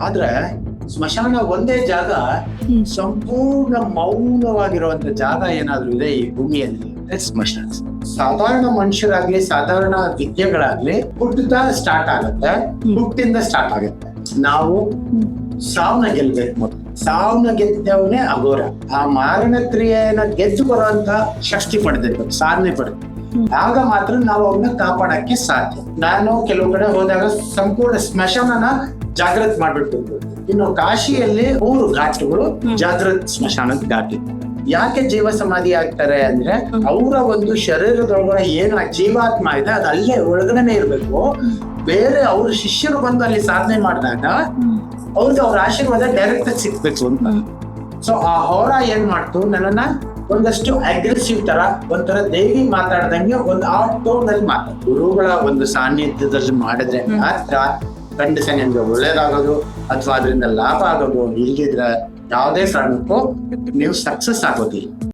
ಆದ್ರೆ ಸ್ಮಶಾನ ಒಂದೇ ಜಾಗ ಸಂಪೂರ್ಣ ಮೌನವಾಗಿರುವಂತ ಜಾಗ ಏನಾದ್ರೂ ಇದೆ ಈ ಭೂಮಿಯಲ್ಲಿ ಸ್ಮಶಾನ. ಸಾಧಾರಣ ಮನುಷ್ಯರಾಗ್ಲಿ ಸಾಧಾರಣ ವಿದ್ಯೆಗಳಾಗ್ಲಿ ಹುಟ್ಟುತ್ತಾ ಸ್ಟಾರ್ಟ್ ಆಗುತ್ತೆ. ಹುಟ್ಟಿಂದ ಸ್ಟಾರ್ಟ್ ಆಗುತ್ತೆ. ನಾವು ಸಾವನ ಸಾವನ್ನ ಗೆಲ್ಬೇಕು ಮೊದಲು. ಸಾವನ್ನ ಗೆದ್ದವನೇ ಅಘೋರ. ಆ ಮಾರಣ ಕ್ರಿಯೆಯನ್ನ ಗೆದ್ದು ಬರುವಂತ ಶಕ್ತಿ ಪಡೆದಿರ್ಬೇಕು ಸಾಧನೆ ಪಡೆದು. ಆಗ ಮಾತ್ರ ನಾವು ಅವನ್ನ ಕಾಪಾಡಕ್ಕೆ ಸಾಧ್ಯ. ನಾನು ಕೆಲವು ಕಡೆ ಹೋದಾಗ ಸಂಪೂರ್ಣ ಸ್ಮಶಾನನ ಜಾಗೃತ್ ಮಾಡ್ಬಿಟ್ಟು ಇನ್ನು ಕಾಶಿಯಲ್ಲಿ ಮೂರು ಘಾಟ್ಗಳು. ಜಾಗೃತ್ ಸ್ಮಶಾನದ ಘಾಟಿ ಯಾಕೆ ಜೀವ ಸಮಾಧಿ ಆಗ್ತಾರೆ ಅಂದ್ರೆ. ಅವರ ಒಂದು ಶರೀರದೊಳಗಡೆ ಏನ ಜೀವಾತ್ಮ ಇದೆ ಅದು ಅಲ್ಲೇ ಒಳಗಡೆನೆ ಇರ್ಬೇಕು ಬೇರೆ ಅವ್ರ ಶಿಷ್ಯರು ಬಂದು ಅಲ್ಲಿ ಸಾಧನೆ ಮಾಡಿದಾಗ. ಅವ್ರಿಗೆ ಅವ್ರ ಆಶೀರ್ವಾದ ಡೈರೆಕ್ಟ್ ಆಗಿ ಸಿಗ್ಬೇಕು ಅಂತ. ಸೊ ಆ ಹೋರ ಏನ್ ಮಾಡ್ತು ನನ್ನನ್ನ ಒಂದಷ್ಟು ಅಗ್ರೆಸಿವ್ ತರ ಒಂಥರ ದೇವಿ ಮಾತಾಡ್ದಂಗೆ ಒಂದು ಆ ಟೋನ್ ಅಲ್ಲಿ ಮಾತಾಡ ಗುರುಗಳ ಒಂದು ಸಾನ್ನಿಧ್ಯದಲ್ಲಿ ಮಾಡಿದ್ರೆ. ಮಾತ್ರ ಖಂಡಿತ ನಿಮ್ಗೆ ಒಳ್ಳೇದಾಗೋದು ಅಥವಾ ಅದರಿಂದ ಲಾಭ ಆಗೋದು ಇಲ್ದಿದ್ರೆ ಯಾವುದೇ ಕಾರಣಕ್ಕೂ ನೀವು ಸಕ್ಸಸ್ ಆಗೋದಿಲ್ಲ.